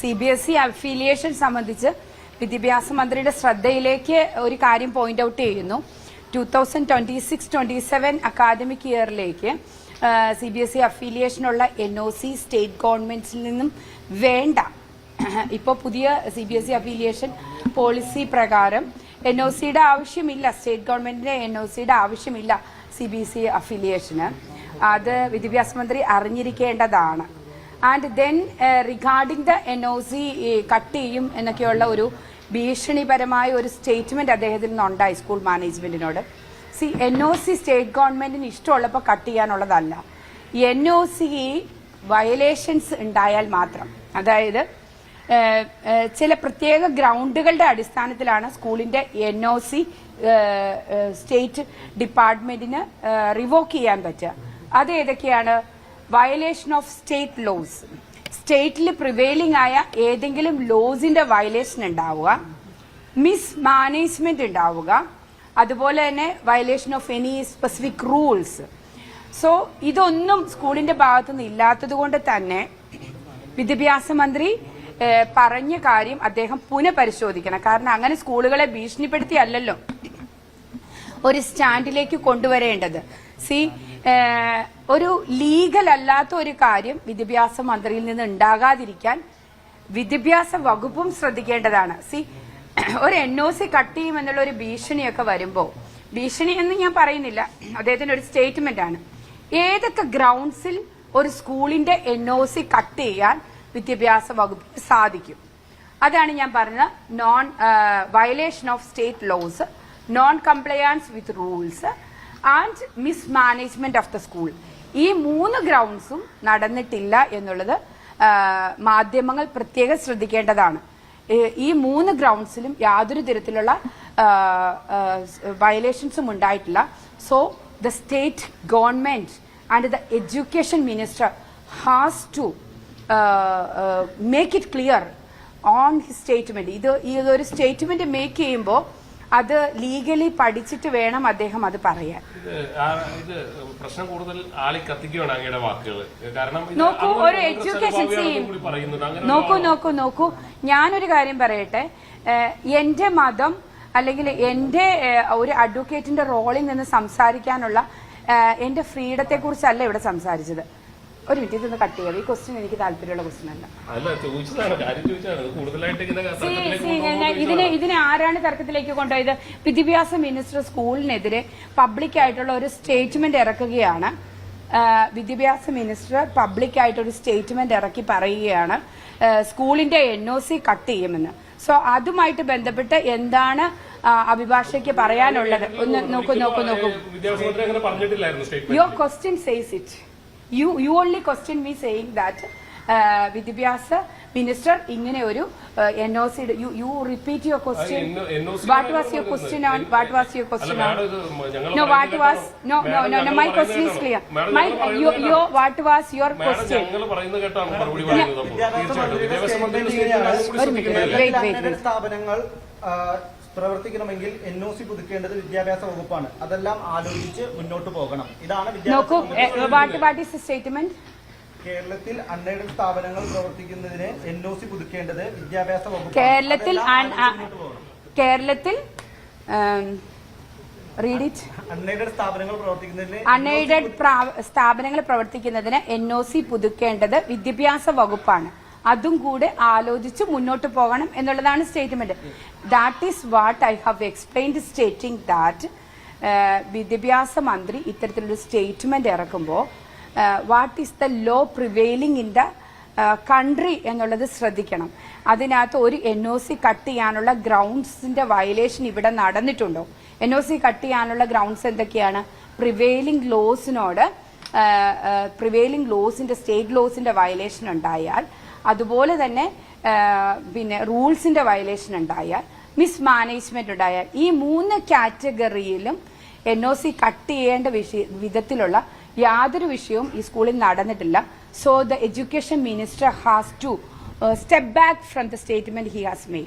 C B S E affiliation സംബന്ധിച്ച് വിദ്യാഭ്യാസ മന്ത്രിയുടെ ശ്രദ്ധയിലേക്ക് ഒരു കാര്യം പോയിന്റ് ഔട്ട് ചെയ്യുന്നു. Two thousand twenty six twenty seven academic ഇയറിലേക്ക് C B S E അഫിലിയേഷനുള്ള എൻ ഒ സി സ്റ്റേറ്റ് ഗവൺമെന്റ്സിൽ നിന്നും വേണ്ട. ഇപ്പോൾ പുതിയ C B S E affiliation policy പ്രകാരം എൻ ഒ സിയുടെ ആവശ്യമില്ല സ്റ്റേറ്റ് ഗവൺമെന്റിന്റെ എൻ ഒ സിയുടെ ആവശ്യമില്ല സി ബി എസ് ഇ അഫിലിയേഷന് അത് വിദ്യാഭ്യാസ മന്ത്രി അറിഞ്ഞിരിക്കേണ്ടതാണ്. And then regarding the N O C cut ചെയ്യും എന്നൊക്കെയുള്ള ഒരു ഭീഷണിപരമായ ഒരു സ്റ്റേറ്റ്മെന്റ് അദ്ദേഹത്തിൽ നിന്നുണ്ടായി school മാനേജ്മെന്റിനോട് C N O C state ഗവൺമെന്റിന് ഇഷ്ടമുള്ളപ്പോൾ കട്ട് ചെയ്യാനുള്ളതല്ല. എൻ ഒ സി വയലേഷൻസ് ഉണ്ടായാൽ മാത്രം. അതായത് ചില പ്രത്യേക ഗ്രൗണ്ടുകളുടെ അടിസ്ഥാനത്തിലാണ് സ്കൂളിന്റെ എൻ ഒ സി സ്റ്റേറ്റ് ഡിപ്പാർട്ട്മെന്റിന് റിവോക്ക് ചെയ്യാൻ പറ്റുക. അത് ഏതൊക്കെയാണ്? വയലേഷൻ ഓഫ് സ്റ്റേറ്റ് ലോസ് സ്റ്റേറ്റിൽ പ്രിവെയിലിംഗ് ആയ ഏതെങ്കിലും ലോസിന്റെ വയലേഷൻ ഉണ്ടാവുക. മിസ് മാനേജ്മെന്റ് ഉണ്ടാവുക. അതുപോലെ തന്നെ violation of any specific rules so ഇതൊന്നും സ്കൂളിന്റെ ഭാഗത്തുനിന്ന് ഇല്ലാത്തത് കൊണ്ട് തന്നെ വിദ്യാഭ്യാസ മന്ത്രി പറഞ്ഞ കാര്യം അദ്ദേഹം പുനഃപരിശോധിക്കണം. കാരണം അങ്ങനെ സ്കൂളുകളെ ഭീഷണിപ്പെടുത്തിയല്ലല്ലോ. ഒരു സ്റ്റാൻഡിലേക്ക് കൊണ്ടുവരേണ്ടത്. സി ഒരു ലീഗൽ അല്ലാത്ത ഒരു കാര്യം വിദ്യാഭ്യാസ മന്ത്രിയിൽ നിന്ന് ഉണ്ടാകാതിരിക്കാൻ വിദ്യാഭ്യാസ വകുപ്പും ശ്രദ്ധിക്കേണ്ടതാണ്. സി ഒരു എൻ ഒ സി കട്ട് ചെയ്യും എന്നുള്ള ഒരു ഭീഷണിയൊക്കെ വരുമ്പോൾ ഭീഷണി എന്ന് ഞാൻ പറയുന്നില്ല അദ്ദേഹത്തിന്റെ ഒരു സ്റ്റേറ്റ്മെന്റ് ആണ്. ഏതൊക്കെ ഗ്രൗണ്ട്സിൽ ഒരു സ്കൂളിന്റെ എൻ ഒ സി കട്ട് ചെയ്യാൻ വിദ്യാഭ്യാസ വകുപ്പിന് സാധിക്കും? അതാണ് ഞാൻ പറഞ്ഞത് non violation of state laws non compliance with rules and mismanagement of the school ഈ മൂന്ന് ഗ്രൗണ്ട്സും നടന്നിട്ടില്ല എന്നുള്ളത് മാധ്യമങ്ങൾ പ്രത്യേകം ശ്രദ്ധിക്കേണ്ടതാണ്. ഈ മൂന്ന് ഗ്രൗണ്ട്സിലും യാതൊരു തരത്തിലുള്ള വയലേഷൻസും ഉണ്ടായിട്ടില്ല. So the state government and the education minister has to make it clear on his statement ഇത് ഈ ഒരു സ്റ്റേറ്റ്മെന്റ് മേക്ക് ചെയ്യുമ്പോൾ അത് ലീഗലി പഠിച്ചിട്ട് വേണം അദ്ദേഹം അത് പറയാൻ. ഇത് പ്രശ്നം കൂടുതൽ ആളി കത്തിക്കുകയാണ് അങ്ങയുടെ വാക്കുകൾ കാരണം നോക്കൂ ഒരു എഡ്യൂക്കേഷൻ നോക്കൂ നോക്കൂ നോക്കൂ. ഞാനൊരു കാര്യം പറയട്ടെ. എന്റെ മതം അല്ലെങ്കിൽ എന്റെ ഒരു അഡ്വക്കേറ്റിന്റെ റോളിൽ നിന്ന് സംസാരിക്കാനുള്ള എന്റെ ഫ്രീഡത്തെ കുറിച്ചല്ല ഇവിടെ സംസാരിച്ചത്. ഒരു മിനിറ്റ് ഇതൊന്ന് കട്ട് ചെയ്യാം. ഈ ക്വസ്റ്റ്യൻ എനിക്ക് താല്പര്യമുള്ള ക്വസ്റ്റ്യൻ അല്ല. ഇതിനെ ഇതിനെ ആരാണ് തർക്കത്തിലേക്ക് കൊണ്ടുപോയത്? വിദ്യാഭ്യാസ മിനിസ്റ്റർ സ്കൂളിനെതിരെ പബ്ലിക് ആയിട്ടുള്ള ഒരു സ്റ്റേറ്റ്മെന്റ് ഇറക്കുകയാണ്. വിദ്യാഭ്യാസ മിനിസ്റ്റർ പബ്ലിക് ആയിട്ട് ഒരു സ്റ്റേറ്റ്മെന്റ് ഇറക്കി പറയുകയാണ്. സ്കൂളിന്റെ എൻ ഒ സി കട്ട് ചെയ്യുമെന്ന്. സോ അതുമായിട്ട് ബന്ധപ്പെട്ട് എന്താണ് അഭിഭാഷയ്ക്ക് പറയാനുള്ളത്? ഒന്ന് നോക്കൂ നോക്കൂ നോക്കൂ. Your question says പറഞ്ഞിട്ടില്ലായിരുന്നു statement you only question me You that only question me saying that uh, വിദ്യാഭ്യാസ മിനിസ്റ്റർ ഇങ്ങനെ ഒരു N O C you you repeat your question NOC what was your question on what was your question on no what was no no no no my question no clear my you you what was your question ഒരു minute. Wait wait. സ്ഥാപനങ്ങൾ പ്രവർത്തിക്കണമെങ്കിൽ N O C പുതുക്കേണ്ടത് വിദ്യാഭ്യാസ വകുപ്പാണ്. അതെല്ലാം ആലോചിച്ച് മുന്നോട്ട് പോകണം. ഇതാണ് വിദ്യാഭ്യാസ സ്റ്റേറ്റ്മെന്റ് കേരളത്തിൽ അൺഎയ്ഡഡ് സ്ഥാപനങ്ങൾ പ്രവർത്തിക്കുന്നതിന് എൻ ഒ സി പുതുക്കേണ്ടത് വിദ്യാഭ്യാസ വകുപ്പ് കേരളത്തിൽ കേരളത്തിൽ റീഡ് ഇറ്റ് അൺഎയ്ഡഡ് സ്ഥാപനങ്ങൾ പ്രവർത്തിക്കുന്നതിന് അൺഎയ്ഡഡ് സ്ഥാപനങ്ങൾ പ്രവർത്തിക്കുന്നതിന് എൻ ഒ സി പുതുക്കേണ്ടത് വിദ്യാഭ്യാസ വകുപ്പാണ്. അതും കൂടെ ആലോചിച്ച് മുന്നോട്ട് പോകണം എന്നുള്ളതാണ് statement that is what I have explained stating that വിദ്യാഭ്യാസ മന്ത്രി ഇത്തരത്തിലൊരു statement ഇറക്കുമ്പോൾ what is the law prevailing in the country എന്നുള്ളത് ശ്രദ്ധിക്കണം. അതിനകത്ത് ഒരു എൻ ഒ സി കട്ട് ചെയ്യാനുള്ള ഗ്രൗണ്ട്സിന്റെ വയലേഷൻ ഇവിടെ നടന്നിട്ടുണ്ടോ? എൻ ഒ സി കട്ട് ചെയ്യാനുള്ള ഗ്രൗണ്ട്സ് എന്തൊക്കെയാണ്? പ്രിവെയിലിംഗ് ലോസിനോട് പ്രിവെയിലിംഗ് ലോസിന്റെ സ്റ്റേറ്റ് ലോസിന്റെ വയലേഷൻ ഉണ്ടായാൽ അതുപോലെ തന്നെ പിന്നെ റൂൾസിന്റെ വയലേഷൻ ഉണ്ടായാൽ മിസ്മാനേജ്മെന്റ് ഉണ്ടായാൽ ഈ മൂന്ന് കാറ്റഗറിയിലും എൻ ഒ സി കട്ട് ചെയ്യേണ്ട വിധത്തിലുള്ള യാതൊരു വിഷയവും ഈ സ്കൂളിൽ നടന്നിട്ടില്ല. So the education minister has to step back from the statement he has made